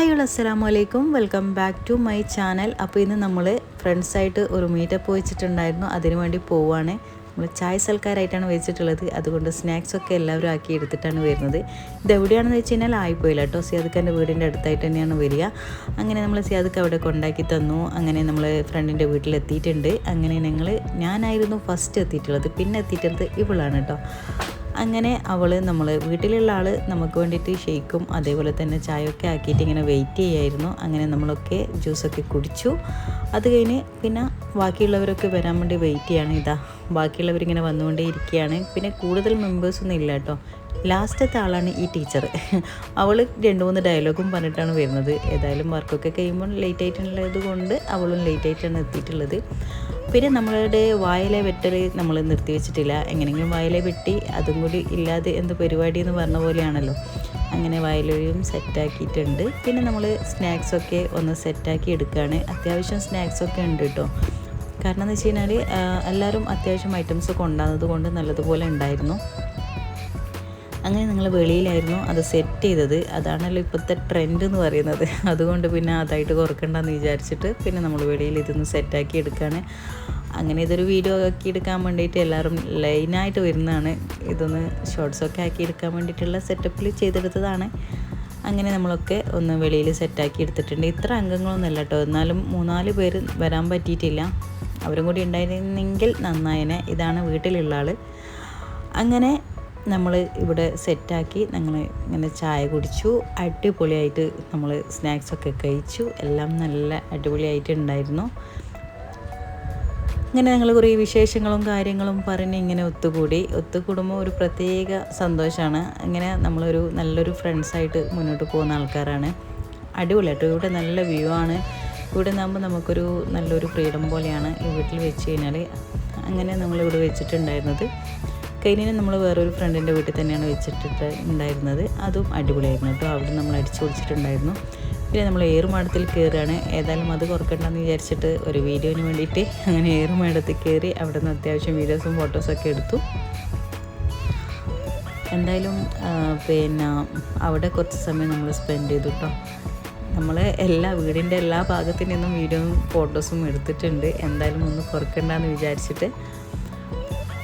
Hi ഉള്ള അസ്സലാമു അലൈക്കും. Welcome back to my channel. അപ്പോൾ ഇന്ന് നമ്മൾ ഫ്രണ്ട്സായിട്ട് ഒരു മീറ്റപ്പ് വെച്ചിട്ടുണ്ടായിരുന്നു. അതിനു വേണ്ടി പോവുകയാണ് നമ്മൾ ചായ സൽക്കാരായിട്ടാണ് വെച്ചിട്ടുള്ളത്. അതുകൊണ്ട് സ്നാക്സ് ഒക്കെ എല്ലാവരും ആക്കി എടുത്തിട്ടാണ് വരുന്നത്. ഇത് എവിടെയാണെന്ന് വെച്ച് കഴിഞ്ഞാൽ ആയിപ്പോയില്ല കേട്ടോ. സിയാദുഖാന്റെ വീടിന്റെ അടുത്തായിട്ട് തന്നെയാണ് വരിക. അങ്ങനെ നമ്മൾ സിയാദുക്ക് അവിടെ കൊണ്ടാക്കി തന്നു. അങ്ങനെ നമ്മൾ ഫ്രണ്ടിന്റെ വീട്ടിലെത്തിയിട്ടുണ്ട്. അങ്ങനെ ഞങ്ങൾ ഞാനായിരുന്നു ഫസ്റ്റ് എത്തിയിട്ടുള്ളത്. പിന്നെ എത്തിയിട്ടുള്ളത് ഇവളാണ് കേട്ടോ. അങ്ങനെ അവൾ നമ്മൾ വീട്ടിലുള്ള ആൾ നമുക്ക് വേണ്ടിയിട്ട് ഷെയ്ക്കും അതേപോലെ തന്നെ ചായയൊക്കെ ആക്കിയിട്ട് ഇങ്ങനെ വെയിറ്റ് ചെയ്യായിരുന്നു. അങ്ങനെ നമ്മളൊക്കെ ജ്യൂസൊക്കെ കുടിച്ചു. അത് കഴിഞ്ഞ് പിന്നെ ബാക്കിയുള്ളവരൊക്കെ വരാൻ വേണ്ടി വെയിറ്റ് ചെയ്യാണ്. ഇതാ ബാക്കിയുള്ളവരിങ്ങനെ വന്നുകൊണ്ടേ ഇരിക്കുകയാണ്. പിന്നെ കൂടുതൽ മെമ്പേഴ്സൊന്നും ഇല്ല കേട്ടോ. ലാസ്റ്റത്തെ ആളാണ് ഈ ടീച്ചർ അവൾ രണ്ട് മൂന്ന് ഡയലോഗും പറഞ്ഞിട്ടാണ് വരുന്നത്. ഏതായാലും വർക്കൊക്കെ കഴിയുമ്പോൾ ലേറ്റ് ആയിട്ടുള്ളത് കൊണ്ട് അവളും ലേറ്റ് ആയിട്ടാണ് എത്തിയിട്ടുള്ളത്. പിന്നെ നമ്മളുടെ വായിലെ വെട്ടൽ നമ്മൾ നിർത്തി വെച്ചിട്ടില്ല. എങ്ങനെയെങ്കിലും വായിലെ വെട്ടി അതും കൂടി ഇല്ലാതെ എന്ത് പരിപാടി എന്ന് പറഞ്ഞ പോലെയാണല്ലോ. അങ്ങനെ വയലൊഴിയും സെറ്റാക്കിയിട്ടുണ്ട്. പിന്നെ നമ്മൾ സ്നാക്സൊക്കെ ഒന്ന് സെറ്റാക്കി എടുക്കുകയാണ് അത്യാവശ്യം സ്നാക്സൊക്കെ ഉണ്ട് കേട്ടോ. കാരണം എന്ന് വെച്ച് കഴിഞ്ഞാൽ എല്ലാവരും അത്യാവശ്യം ഐറ്റംസ് കൊണ്ടാകുന്നത് കൊണ്ട് നല്ലതുപോലെ ഉണ്ടായിരുന്നു. അങ്ങനെ നിങ്ങൾ വെളിയിലായിരുന്നു അത് സെറ്റ് ചെയ്തത്. അതാണല്ലോ ഇപ്പോഴത്തെ ട്രെൻഡ് എന്ന് പറയുന്നത്. അതുകൊണ്ട് പിന്നെ അതായിട്ട് കുറക്കണ്ടെന്ന് വിചാരിച്ചിട്ട് പിന്നെ നമ്മൾ വെളിയിൽ ഇതൊന്ന് സെറ്റാക്കി എടുക്കുകയാണ് അങ്ങനെ ഇതൊരു വീഡിയോ ആക്കി എടുക്കാൻ വേണ്ടിയിട്ട് എല്ലാവരും ലൈനായിട്ട് വരുന്നതാണ്. ഇതൊന്ന് ഷോർട്സൊക്കെ ആക്കി എടുക്കാൻ വേണ്ടിയിട്ടുള്ള സെറ്റപ്പിൽ ചെയ്തെടുത്തതാണ്. അങ്ങനെ നമ്മളൊക്കെ ഒന്ന് വെളിയിൽ സെറ്റാക്കി എടുത്തിട്ടുണ്ട്. ഇത്ര അംഗങ്ങളൊന്നുമല്ല കേട്ടോ. എന്നാലും മൂന്നാൽ പേര് വരാൻ പറ്റിയിട്ടില്ല. അവരും കൂടി ഉണ്ടായിരുന്നെങ്കിൽ നന്നായനെ. ഇതാണ് വീട്ടിലുള്ള ആൾ അങ്ങനെ നമ്മൾ ഇവിടെ സെറ്റാക്കി ഞങ്ങൾ ഇങ്ങനെ ചായ കുടിച്ചു. അടിപൊളിയായിട്ട് നമ്മൾ സ്നാക്സൊക്കെ കഴിച്ചു. എല്ലാം നല്ല അടിപൊളിയായിട്ട് ഉണ്ടായിരുന്നു. ഇങ്ങനെ ഞങ്ങൾ കുറേ വിശേഷങ്ങളും കാര്യങ്ങളും പറഞ്ഞ് ഇങ്ങനെ ഒത്തുകൂടി. ഒത്തുകൂടുമ്പോൾ ഒരു പ്രത്യേക സന്തോഷമാണ്. ഇങ്ങനെ നമ്മളൊരു നല്ലൊരു ഫ്രണ്ട്സായിട്ട് മുന്നോട്ട് പോകുന്ന ആൾക്കാരാണ്. അടിപൊളിയായിട്ട് ഇവിടെ നല്ല വ്യൂ ആണ്. ഇവിടെ നിന്നാകുമ്പോൾ നമുക്കൊരു നല്ലൊരു ഫ്രീഡം പോലെയാണ് ഈ വീട്ടിൽ വെച്ച് കഴിഞ്ഞാൽ അങ്ങനെ നമ്മളിവിടെ വെച്ചിട്ടുണ്ടായിരുന്നത്. കഴിഞ്ഞിന് നമ്മൾ വേറൊരു ഫ്രണ്ടിന്റെ വീട്ടിൽ തന്നെയാണ് വെച്ചിട്ടിട്ട് ഉണ്ടായിരുന്നത്. അതും അടിപൊളിയായിരുന്നു കേട്ടോ. അവിടെ നമ്മൾ അടിച്ചു പൊളിച്ചിട്ടുണ്ടായിരുന്നു. പിന്നെ നമ്മൾ ഏറുമാടത്തിൽ കയറുകയാണ്. ഏതായാലും അത് കുറക്കണ്ടെന്ന് വിചാരിച്ചിട്ട് ഒരു വീഡിയോന് വേണ്ടിയിട്ട് അങ്ങനെ ഏറുമാടത്തിൽ കയറി അവിടെ നിന്ന് അത്യാവശ്യം വീഡിയോസും ഫോട്ടോസൊക്കെ എടുത്തു. എന്തായാലും പിന്നെ അവിടെ കുറച്ച് സമയം നമ്മൾ സ്പെൻഡ് ചെയ്തു കേട്ടോ. നമ്മൾ എല്ലാ വീടിന്റെ എല്ലാ ഭാഗത്തു നിന്നും വീഡിയോയും ഫോട്ടോസും എടുത്തിട്ടുണ്ട്. എന്തായാലും ഒന്ന് കുറക്കണ്ടെന്ന് വിചാരിച്ചിട്ട്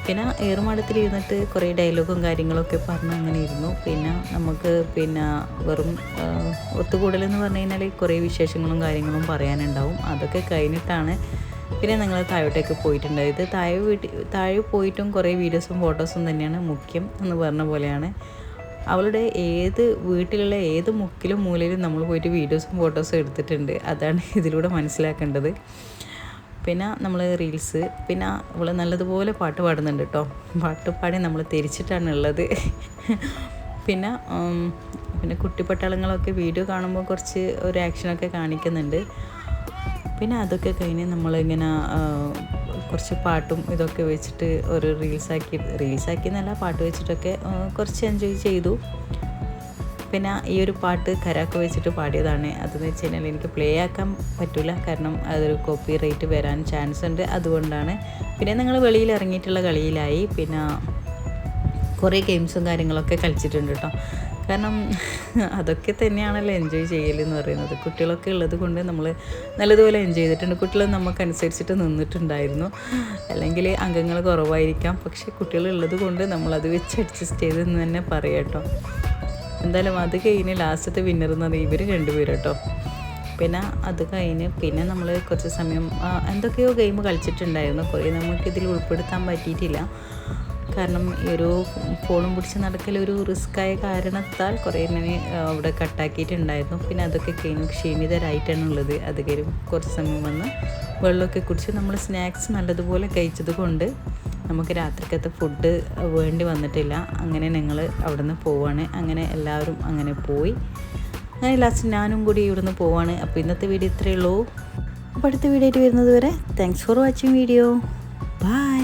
പിന്നെ ഏറുമാടത്തിൽ ഇരുന്നിട്ട് കുറേ ഡയലോഗും കാര്യങ്ങളൊക്കെ പറഞ്ഞ് അങ്ങനെ ഇരുന്നു. പിന്നെ നമുക്ക് പിന്നെ വെറും ഒത്തുകൂടലെന്ന് പറഞ്ഞു കഴിഞ്ഞാൽ കുറേ വിശേഷങ്ങളും കാര്യങ്ങളും പറയാനുണ്ടാവും. അതൊക്കെ കഴിഞ്ഞിട്ടാണ് പിന്നെ ഞങ്ങൾ താഴോട്ടേക്ക് പോയിട്ടുണ്ടായത്. താഴെ വീട്ടിൽ താഴെ പോയിട്ടും കുറേ വീഡിയോസും ഫോട്ടോസും തന്നെയാണ് മുഖ്യം എന്ന് പറഞ്ഞ പോലെയാണ്. അവളുടെ ഏത് വീട്ടിലുള്ള ഏത് മുക്കിലും മൂലയിലും നമ്മൾ പോയിട്ട് വീഡിയോസും ഫോട്ടോസും എടുത്തിട്ടുണ്ട്. അതാണ് ഇതിലൂടെ മനസ്സിലാക്കേണ്ടത്. പിന്നെ നമ്മൾ റീൽസ് പിന്നെ അവൾ നല്ലതുപോലെ പാട്ട് പാടുന്നുണ്ട് കേട്ടോ പാട്ട് പാടി നമ്മൾ തിരിച്ചിട്ടാണ് ഉള്ളത് പിന്നെ പിന്നെ കുട്ടിപ്പട്ടാളങ്ങളൊക്കെ വീഡിയോ കാണുമ്പോൾ കുറച്ച് ഒരു ആക്ഷനൊക്കെ കാണിക്കുന്നുണ്ട്. പിന്നെ അതൊക്കെ കഴിഞ്ഞ് നമ്മളിങ്ങനെ കുറച്ച് പാട്ടും ഇതൊക്കെ വെച്ചിട്ട് ഒരു റീൽസാക്കി റീൽസാക്കി എന്നല്ല പാട്ട് വെച്ചിട്ടൊക്കെ കുറച്ച് എൻജോയ് ചെയ്തു. പിന്നെ ഈ ഒരു പാട്ട് കരാക്ക് വെച്ചിട്ട് പാടിയതാണ്. അതെന്ന് വെച്ച് കഴിഞ്ഞാൽ എനിക്ക് പ്ലേ ആക്കാൻ പറ്റില്ല കാരണം അതൊരു കോപ്പി റേറ്റ് വരാൻ ചാൻസ് ഉണ്ട്. അതുകൊണ്ടാണ്. പിന്നെ നിങ്ങൾ വെളിയിൽ ഇറങ്ങിയിട്ടുള്ള കളിയിലായി. പിന്നെ കുറേ ഗെയിംസും കാര്യങ്ങളൊക്കെ കളിച്ചിട്ടുണ്ട് കേട്ടോ കാരണം അതൊക്കെ തന്നെയാണല്ലോ എൻജോയ് ചെയ്യൽ എന്ന് പറയുന്നത്. കുട്ടികളൊക്കെ ഉള്ളത് കൊണ്ട് നമ്മൾ നല്ലതുപോലെ എൻജോയ് ചെയ്തിട്ടുണ്ട്. കുട്ടികൾ നമുക്കനുസരിച്ചിട്ട് നിന്നിട്ടുണ്ടായിരുന്നു. അല്ലെങ്കിൽ അംഗങ്ങൾ കുറവായിരിക്കാം. പക്ഷേ കുട്ടികൾ ഉള്ളത് കൊണ്ട് നമ്മളത് വെച്ച് അഡ്ജസ്റ്റ് ചെയ്തെന്ന് തന്നെ പറയാം കേട്ടോ എന്തായാലും അത് കഴിഞ്ഞ് ലാസ്റ്റത്തെ വിന്നർ എന്ന് ഇവർ രണ്ടുപേരും കേട്ടോ. പിന്നെ അത് കഴിഞ്ഞ് പിന്നെ നമ്മൾ കുറച്ച് സമയം എന്തൊക്കെയോ ഗെയിം കളിച്ചിട്ടുണ്ടായിരുന്നു. കുറേ നമുക്കിതിൽ ഉൾപ്പെടുത്താൻ പറ്റിയിട്ടില്ല. കാരണം ഒരു ഫോണും പിടിച്ച് നടക്കൽ ഒരു റിസ്ക്കായ കാരണത്താൽ കുറേ എന്നെ അവിടെ കട്ടാക്കിയിട്ടുണ്ടായിരുന്നു പിന്നെ അതൊക്കെ കഴിഞ്ഞ് ക്ഷീണിതരായിട്ടാണുള്ളത്. അത് കഴിഞ്ഞ് കുറച്ച് സമയം വന്ന് വെള്ളമൊക്കെ കുടിച്ച് നമ്മൾ സ്നാക്സ് നല്ലതുപോലെ കഴിച്ചത് കൊണ്ട് നമുക്ക് രാത്രിക്കത്തെ ഫുഡ് വേണ്ടി വന്നിട്ടില്ല. അങ്ങനെ ഞങ്ങൾ അവിടെ നിന്ന് പോവാണ്. അങ്ങനെ എല്ലാവരും അങ്ങനെ പോയി. അങ്ങനെ ലാസ്റ്റ് ഞാനും കൂടി ഇവിടുന്ന് പോവാണ്. അപ്പോൾ ഇന്നത്തെ വീഡിയോ ഇത്രയേ ഉള്ളൂ. അപ്പോൾ അടുത്ത വീഡിയോ ആയിട്ട് വരുന്നത് വരെ thanks for watching video bye